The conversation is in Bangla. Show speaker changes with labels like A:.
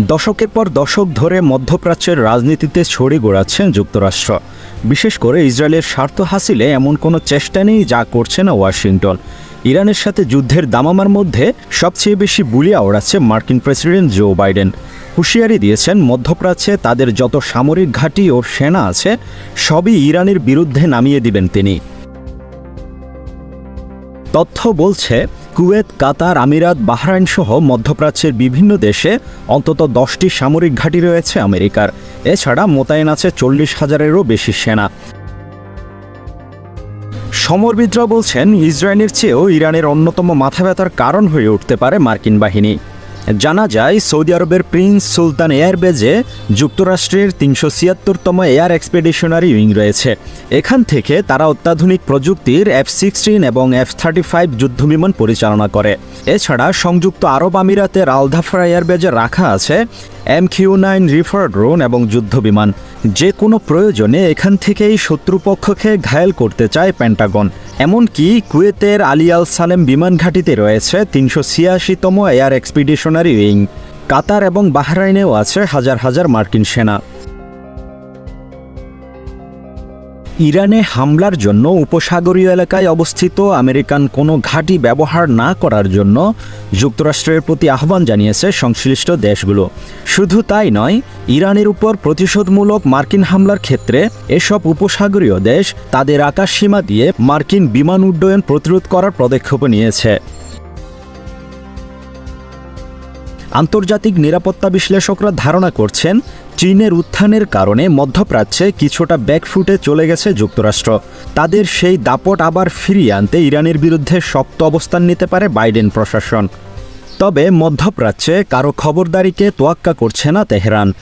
A: দশকের পর দশক ধরে মধ্যপ্রাচ্যের রাজনীতিতে ছড়ি গোড়াচ্ছেন যুক্তরাষ্ট্র। বিশেষ করে ইসরায়েলের স্বার্থ হাসিলে এমন কোনো চেষ্টা নেই যা করছে না ওয়াশিংটন। ইরানের সাথে যুদ্ধের দামামার মধ্যে সবচেয়ে বেশি বুলিয়া ওড়াচ্ছে মার্কিন প্রেসিডেন্ট জো বাইডেন। হুঁশিয়ারি দিয়েছেন, মধ্যপ্রাচ্যে তাদের যত সামরিক ঘাঁটি ও সেনা আছে, সবই ইরানের বিরুদ্ধে নামিয়ে দিবেন তিনি। তথ্য বলছে কুয়েত, কাতার, আমিরাত বাহরাইন সহ মধ্যপ্রাচ্যের বিভিন্ন দেশে অন্তত দশটি সামরিক ঘাঁটি রয়েছে আমেরিকার। এছাড়া মোতায়েন আছে চল্লিশ হাজারেরও বেশি সেনা। সমরবিদরা বলছেন, ইসরায়েলের চেয়েও ইরানের অন্যতম মাথা ব্যথার কারণ হয়ে উঠতে পারে মার্কিন বাহিনী। জানা যায়, সৌদি আরবের প্রিন্স সুলতান এয়ারবেজে যুক্তরাষ্ট্রের তিনশো ছিয়াত্তরতম এয়ার এক্সপেডিশনারি উইং রয়েছে। এখান থেকে তারা অত্যাধুনিক প্রযুক্তির এফ সিক্সটিন এবং এফ থার্টি ফাইভ যুদ্ধবিমান পরিচালনা করে। এছাড়া সংযুক্ত আরব আমিরাতের আলধাফরা এয়ারবেজে রাখা আছে M Q nine Reaper drone এবং যুদ্ধবিমান। যে কোনো প্রয়োজনে এখান থেকেই শত্রুপক্ষকে ঘায়েল করতে চায় প্যান্টাগন। এমনকি কুয়েতের আলী আল সালেম বিমান ঘাঁটিতে রয়েছে তিনশো ছিয়াশিতম এয়ার এক্সপিডিশনারি উইং। কাতার এবং বাহরাইনেও আছে হাজার হাজার মার্কিন সেনা। ইরানে হামলার জন্য উপসাগরীয় এলাকায় অবস্থিত আমেরিকান কোনো ঘাঁটি ব্যবহার না করার জন্য যুক্তরাষ্ট্রের প্রতি আহ্বান জানিয়েছে সংশ্লিষ্ট দেশগুলো। শুধু তাই নয়, ইরানের উপর প্রতিশোধমূলক মার্কিন হামলার ক্ষেত্রে এসব উপসাগরীয় দেশ তাদের আকাশসীমা দিয়ে মার্কিন বিমান উড্ডয়ন প্রতিরোধ করার পদক্ষেপ নিয়েছে। আন্তর্জাতিক নিরাপত্তা বিশ্লেষকরা ধারণা করছেন, চীনের উত্থানের কারণে মধ্যপ্রাচ্যে কিছুটা ব্যাকফুটে চলে গেছে যুক্তরাষ্ট্র। তাদের সেই দাপট আবার ফিরিয়ে আনতে ইরানের বিরুদ্ধে শক্ত অবস্থান নিতে পারে বাইডেন প্রশাসন। তবে মধ্যপ্রাচ্যে কারও খবরদারিকে তোয়াক্কা করছে না তেহরান।